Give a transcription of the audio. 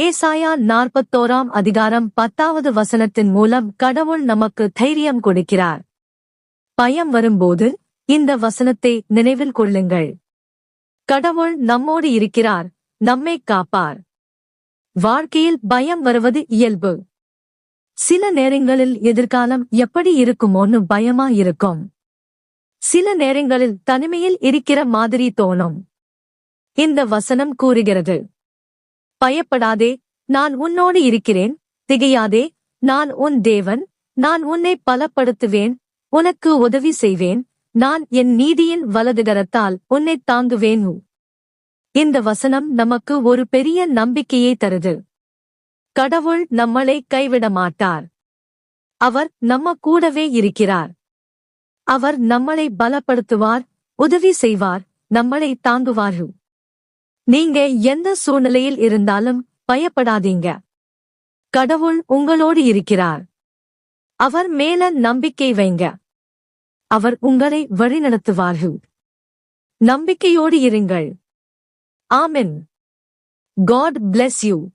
ஏசாயா நாற்பத்தோராம் அதிகாரம் பத்தாவது வசனத்தின் மூலம் கடவுள் நமக்கு தைரியம் கொடுக்கிறார். பயம் வரும்போது இந்த வசனத்தை நினைவில் கொள்ளுங்கள். கடவுள் நம்மோடு இருக்கிறார் நம்மை காப்பார். வாழ்க்கையில் பயம் வருவது இயல்பு. சில நேரங்களில் எதிர்காலம் எப்படி இருக்குமோன்னு பயமா இருக்கும். சில நேரங்களில் தனிமையில் இருக்கிற மாதிரி தோணும். இந்த வசனம் கூறுகிறது. பயப்படாதே நான் உன்னோடு இருக்கிறேன். திகையாதே நான் உன் தேவன் நான் உன்னை பலப்படுத்துவேன். உனக்கு உதவி செய்வேன். நான் என் நீதியின் வலதுகரத்தால் உன்னை தாங்குவேன். இந்த வசனம் நமக்கு ஒரு பெரிய நம்பிக்கையை தருது. கடவுள் நம்மளை கைவிட மாட்டார் அவர் நம்ம கூடவே இருக்கிறார். அவர் நம்மளை பலப்படுத்துவார் உதவி செய்வார் நம்மளை தாங்குவார். நீங்க எந்த சூழ்நிலையில் இருந்தாலும் பயப்படாதீங்க. கடவுள் உங்களோடு இருக்கிறார். அவர் மேல நம்பிக்கை வைங்க. அவர் உங்களை வழிநடத்துவார்கள் நம்பிக்கையோடு இருங்கள். ஆமென். God bless you